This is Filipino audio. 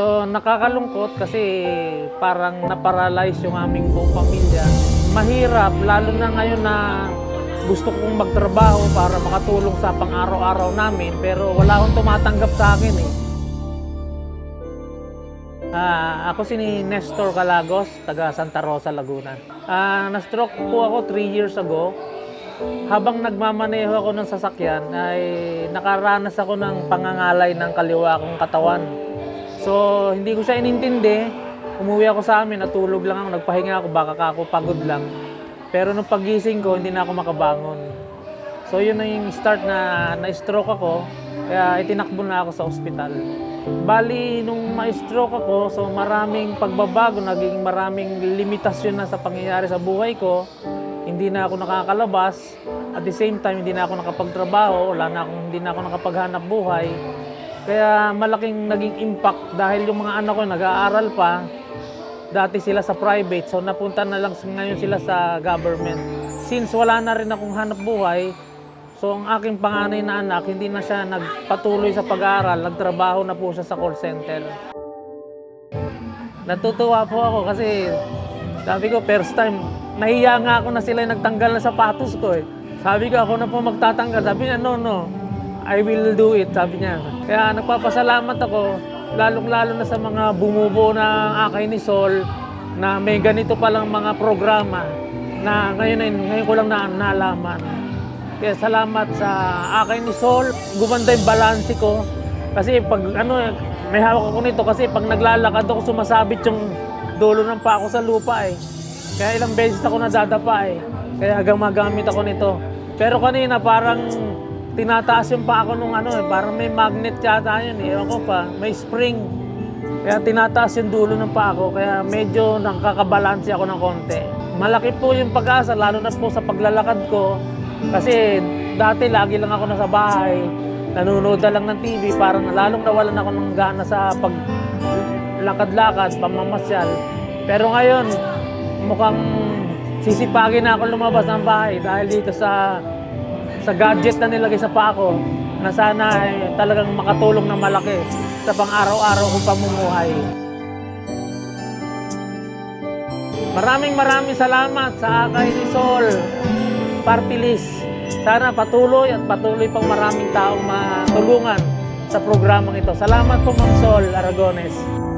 So nakakalungkot kasi parang naparalyze yung aming buong pamilya. Mahirap, lalo na ngayon na gusto kong magtrabaho para makatulong sa pang-araw-araw namin pero wala akong tumatanggap sa akin eh. Ah, ako si Nestor Calagos, taga Santa Rosa, Laguna. Ah, na-stroke po ako 3 years ago. Habang nagmamaneho ako ng sasakyan ay nakaranas ako ng pangangalay ng kaliwa kong katawan. So, hindi ko siya inintindi. Umuwi ako sa amin, natulog lang ako, nagpahinga ako, baka ka ako pagod lang. Pero nung pagising ko, hindi na ako makabangon. So, yun na yung start na na-stroke ako, kaya itinakbo na ako sa ospital. Bali, nung ma-stroke ako, so maraming pagbabago, naging maraming limitasyon na sa pangyayari sa buhay ko. Hindi na ako nakakalabas. At the same time, hindi na ako nakapagtrabaho, wala na akong, hindi na ako nakapaghanap buhay. Kaya malaking naging impact dahil yung mga anak ko nag-aaral pa, dati sila sa private, so napunta na lang ngayon sila sa government. Since wala na rin akong hanap buhay, so ang aking panganay na anak, hindi na siya nagpatuloy sa pag-aaral, nagtrabaho na po siya sa call center. Natutuwa po ako kasi sabi ko first time, nahiya nga ako na sila nagtanggal ng sapatos ko eh. Sabi ko ako na po magtatanggal. Sabi niya, no, no, I will do it, sabi niya. Kaya nagpapasalamat ako, lalong-lalo na sa mga bumubuo ng akay ni Sol na may ganito palang mga programa na ngayon, ay- ngayon ko lang na nalaman. Kaya salamat sa akay ni Sol. Gumanda yung balanse ko. Kasi pag ano, may hawak ako nito kasi pag naglalakad ako sumasabit yung dulo ng paa ko sa lupa eh. Kaya ilang beses ako nadadapa eh. Kaya gumagamit ako nito. Pero kanina parang tinataas yung paa ko nung ano eh. Parang may magnet yata yun eh. Ewan ko pa. May spring. Kaya tinataas yung dulo ng paa ko. Kaya medyo nakakabalansi ako ng konti. Malaki po yung pag-asa, lalo na po sa paglalakad ko. Kasi dati lagi lang ako nasa bahay. Nanonood na lang ng TV. Parang lalong nawalan ako ng gana sa pag lakad-lakad, pamamasyal. Pero ngayon, mukhang sisipagin na ako lumabas ng bahay dahil dito sa sa gadget na nilagay sa paa ko na sana ay talagang makatulong ng malaki sa pang-araw-araw kong pamumuhay. Maraming maraming salamat sa Akay ni Sol Party. Sana patuloy at patuloy pang maraming taong matulungan sa programang ito. Salamat po Ma'am Sol Aragones.